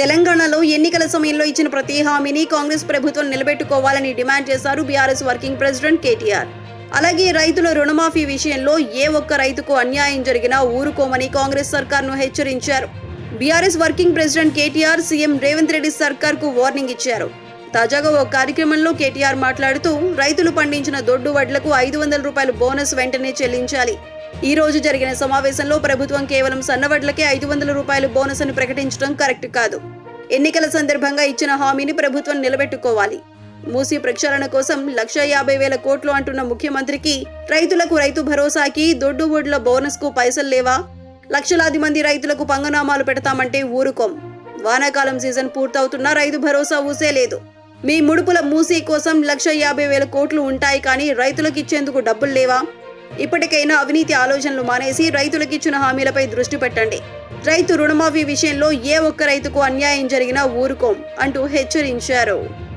తెలంగాణలో ఎన్నికల సమయంలో ఇచ్చిన ప్రతి హామీని కాంగ్రెస్ ప్రభుత్వం నిలబెట్టుకోవాలని డిమాండ్ చేశారు బీఆర్ఎస్ వర్కింగ్ ప్రెసిడెంట్ కేటీఆర్. అలాగే రైతుల రుణమాఫీ విషయంలో ఏ ఒక్క రైతుకు అన్యాయం జరిగినా ఊరుకోమని కాంగ్రెస్ సర్కార్ను హెచ్చరించారు. BRS working president KTR CM Revanth Reddy సర్కార్కు warning ఇచ్చారు. తాజాగా ఓ కార్యక్రమంలో కేటీఆర్ మాట్లాడుతూ రైతులు పండించిన దొడ్డు వడ్లకు ఐదు వందల రూపాయల బోనస్ వెంటనే చెల్లించాలి. ఈ రోజు జరిగిన సమావేశంలో ప్రభుత్వం కేవలం సన్నవడ్లకే ఐదు వందల రూపాయల బోనస్ అని ప్రకటించడం కరెక్ట్ కాదు. ఎన్నికల సందర్భంగా ఇచ్చిన హామీని ప్రభుత్వం నిలబెట్టుకోవాలి. మూసీ ప్రక్షాళన కోసం లక్ష యాభై వేల కోట్లు అంటున్న ముఖ్యమంత్రికి రైతులకు రైతు భరోసాకి దొడ్డు ఒడ్ల బోనస్కు పైసలు లేవా? లక్షలాది మంది రైతులకు పంగనామాలు పెడతామంటే ఊరుకోం. వానాకాలం సీజన్ పూర్తవుతున్నా రైతు భరోసా ఊసే లేదు. మీ ముడుపుల మూసీ కోసం లక్ష యాభై వేల కోట్లు ఉంటాయి కానీ రైతులకు ఇచ్చేందుకు డబ్బులు లేవా? ఇప్పటికైనా అవినీతి ఆలోచనలు మానేసి రైతులకు ఇచ్చిన హామీలపై దృష్టి పెట్టండి. రైతు రుణమాఫీ విషయంలో ఏ ఒక్క రైతుకు అన్యాయం జరిగినా ఊరుకోం అంటూ హెచ్చరించారు.